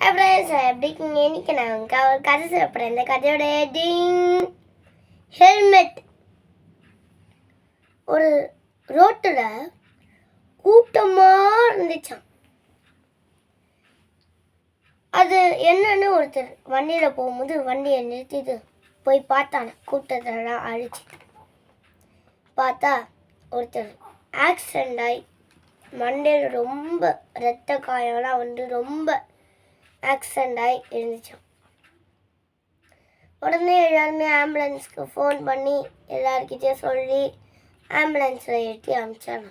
அப்புறம் சார் எப்படி இருக்கீங்க இன்னைக்கு நான் ஒரு கதை சொல்லப்படுறேன் இந்த கதையோட டிங் ஹெல்மெட் ஒரு ரோட்டில் கூட்டமாக இருந்துச்சான் அது என்னன்னு ஒருத்தர் வண்டியில் போகும்போது வண்டியை நிறுத்திட்டு போய் பார்த்தான. கூட்டத்தெல்லாம் அழிச்சு பார்த்தா ஒருத்தர் ஆக்சிடெண்ட் ஆகி மண்டையில் ரொம்ப ரத்த காயம்லாம் வந்து ரொம்ப ஆக்சிடெண்ட் ஆகி இருந்துச்சாம். உடனே எல்லாருமே ஆம்புலன்ஸ்க்கு ஃபோன் பண்ணி எல்லாருக்கிட்டேயும் சொல்லி ஆம்புலன்ஸில் ஏற்றி அனுப்பிச்சாங்க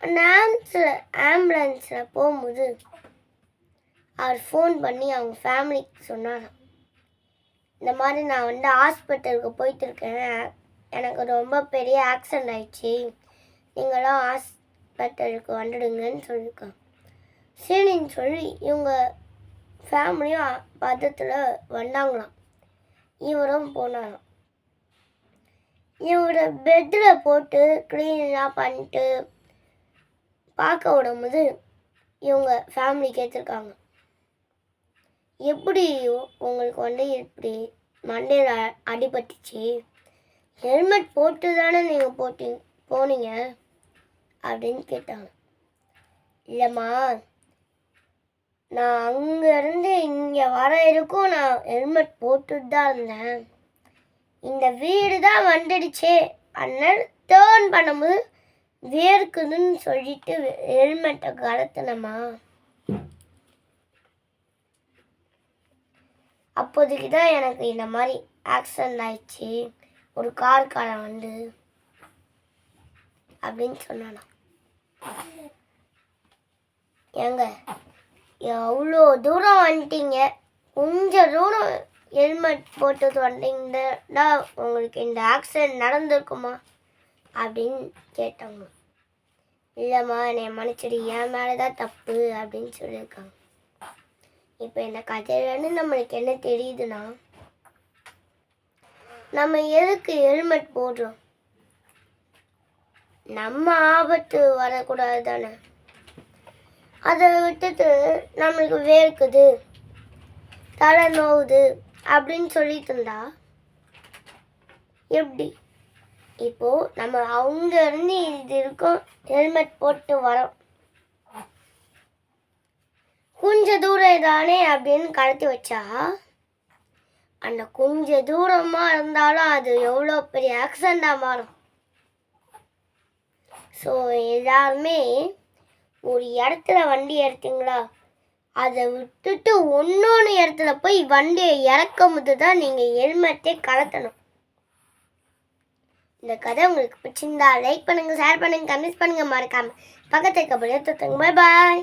அந்த ஆம்புலன்ஸில் ஆம்புலன்ஸில் போகும்போது அவர் ஃபோன் பண்ணி அவங்க ஃபேமிலிக்கு சொன்னாராம் இந்த மாதிரி நான் வந்து ஹாஸ்பிட்டலுக்கு போயிட்டு இருக்கேன் எனக்கு ரொம்ப பெரிய ஆக்சிடெண்ட் ஆயிடுச்சு. நீங்களாம் ஹாஸ்பிட்டலுக்கு வந்துடுங்கன்னு சொல்லியிருக்காங்க. சரின்னு சொல்லி இவங்க ஃபேமிலியும் பதத்தில் வந்தாங்களாம். இவரும் போனாராம். இவரை பெட்டில் போட்டு க்ளீன்லாம் பண்ணிட்டு பார்க்க விடும்போது இவங்க ஃபேமிலி கேட்டிருக்காங்க. எப்படி உங்களுக்கு வந்து இப்படி மண்டையில் அடிபட்டுச்சு. ஹெல்மெட் போட்டு தானே நீங்கள் போட்டி போனீங்க அப்படின்னு கேட்டாங்க. இல்லைம்மா நான் அங்கேருந்து இங்கே வர இருக்கும் நான் ஹெல்மெட் போட்டுட்டு தான் இருந்தேன். இந்த வீடு தான் வந்துடுச்சே. அதனால் டேர்ன் பண்ணும்போது வேர்க்குதுன்னு சொல்லிட்டு ஹெல்மெட்டை கலத்தினம்மா அப்போதைக்கு தான் எனக்கு இந்த மாதிரி ஆக்சிடென்ட் ஆயிடுச்சு. ஒரு கார்காரன் வந்து அப்படின்னு சொன்னானா. ஏங்க எவ்வளோ தூரம் வந்துட்டீங்க? கொஞ்சம் தூரம் ஹெல்மெட் போட்டு வந்தீங்கன்னா உங்களுக்கு இந்த ஆக்சிடென்ட் நடந்திருக்குமா? அப்படின்னு கேட்டாங்க இல்லைம்மா என்னை மன்னிச்சிடு என் மேலே தான் தப்பு அப்படின்னு சொல்லியிருக்காங்க. இப்போ இந்த கதையிலேருந்து நம்மளுக்கு என்ன தெரியுதுன்னா நம்ம எதுக்கு ஹெல்மெட் போடுறோம்? நம்ம ஆபத்து வரக்கூடாது தானே? அதை விட்டுட்டு நம்மளுக்கு வேர்க்குது தலை நோவுது அப்படின்னு சொல்லிட்டு இருந்தா எப்படி? இப்போ நம்ம அவங்க இருந்து இது இருக்கும் ஹெல்மெட் போட்டு வரோம். கொஞ்ச தூரம் தானே அப்படின்னு கடத்தி வச்சா அந்த கொஞ்ச தூரமா இருந்தாலும் அது எவ்வளோ பெரிய ஆக்சிடெண்ட்டாக மாறும். ஸோ எல்லாருமே ஒரு இடத்துல வண்டி எடுத்தீங்களா அதை விட்டுட்டு ஒன்றொன்று இடத்துல போய் வண்டியை இறக்கும் போது தான் நீங்கள் ஹெல்மெட்டே கலத்தணும் இந்த கதை உங்களுக்கு பிடிச்சிருந்தா லைக் பண்ணுங்கள் ஷேர் பண்ணுங்க கமெண்ட் பண்ணுங்க மறக்காமல் பக்கத்து இருக்க பாய் பாய்